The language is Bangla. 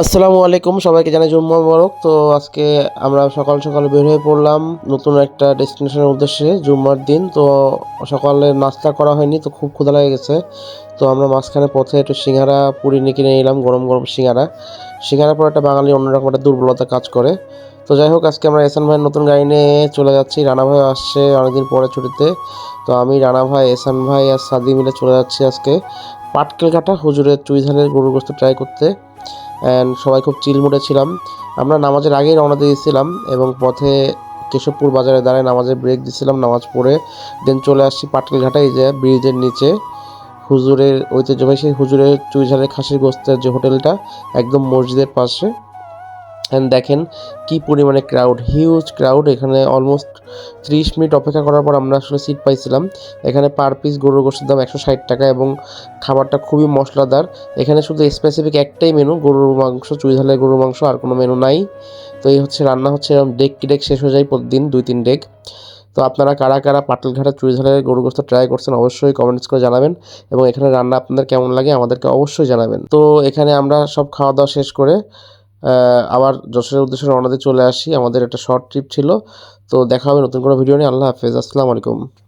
আসসালামু আলাইকুম, সবাইকে জানাই জুম্মা মোবারক। তো আজকে আমরা সকাল সকাল বের হয়ে পড়লাম নতুন একটা ডেস্টিনেশনের উদ্দেশ্যে জুম্মার দিন। তো সকালে নাস্তা করা হয়নি, তো খুব ক্ষুধা লেগে গেছে। তো আমরা মাঝখানে পথে একটু সিঙ্গারা পুরি নিয়ে কিনে নিলাম, গরম গরম সিঙ্গারা। সিঙ্গারা পর একটা বাঙালি অন্যরকম একটা দুর্বলতা কাজ করে। তো যাই হোক, আজকে আমরা এসান ভাইয়ের নতুন গাড়ি নিয়ে চলে যাচ্ছি। রানা ভাই আসছে অনেকদিন পরে ছুটিতে। তো আমি, রানা ভাই এসান ভাই আর সাদি মিলে চলে যাচ্ছি আজকে। পাটকেল কাটা হুজুরের চুইঝালের গরুর গোস্ত ট্রাই করতে। অ্যান্ড সবাই খুব চিল মুডে ছিলাম। আমরা নামাজের আগেই রওনা দিয়েছিলাম এবং পথে কেশবপুর বাজারে দাঁড়ায় নামাজের ব্রেক দিয়েছিলাম, নামাজ পড়ে দেন চলে আসছি পাটকেল এই যে ব্রিজের নিচে। হুজুরের ঐতিহ্যবাহী সেই হুজুরের চুইঝালের খাসির গোস্তের যে হোটেলটা, একদম মসজিদের পাশে। অ্যান্ড দেখেন কি পরিমাণে ক্রাউড হিউজ ক্রাউড এখানে অলমোস্ট ত্রিশ মিনিট অপেক্ষা করার পর আমরা আসলে সিট পাইছিলাম। এখানে পার পিস গরুর গোষ্ঠের দাম একশো ষাট টাকা এবং খাবারটা খুবই মশলাদার। এখানে শুধু স্পেসিফিক একটাই মেনু গরুর মাংস চুই ঝালের গরুর মাংস, আর কোনো মেনু নাই। তো এই হচ্ছে রান্না হচ্ছে এরকম ডেক কি ডেক শেষ হয়ে যায় প্রতিদিন দুই তিন ডেক তো আপনারা কারা কারা পাটলঘাটা চুই ঝালের গরু গোস্ত ট্রাই করছেন অবশ্যই কমেন্টস করে জানাবেন এবং এখানে রান্না আপনাদের কেমন লাগে আমাদেরকে অবশ্যই জানাবেন। তো এখানে আমরা সব খাওয়া দাওয়া শেষ করে আবার যশোরের উদ্দেশ্যে রওনা দিয়ে চলে আসি। আমাদের একটা শর্ট ট্রিপ ছিল। তো দেখা হবে নতুন কোনো ভিডিও নিয়ে। আল্লাহ হাফেজ। আসসালামু আলাইকুম।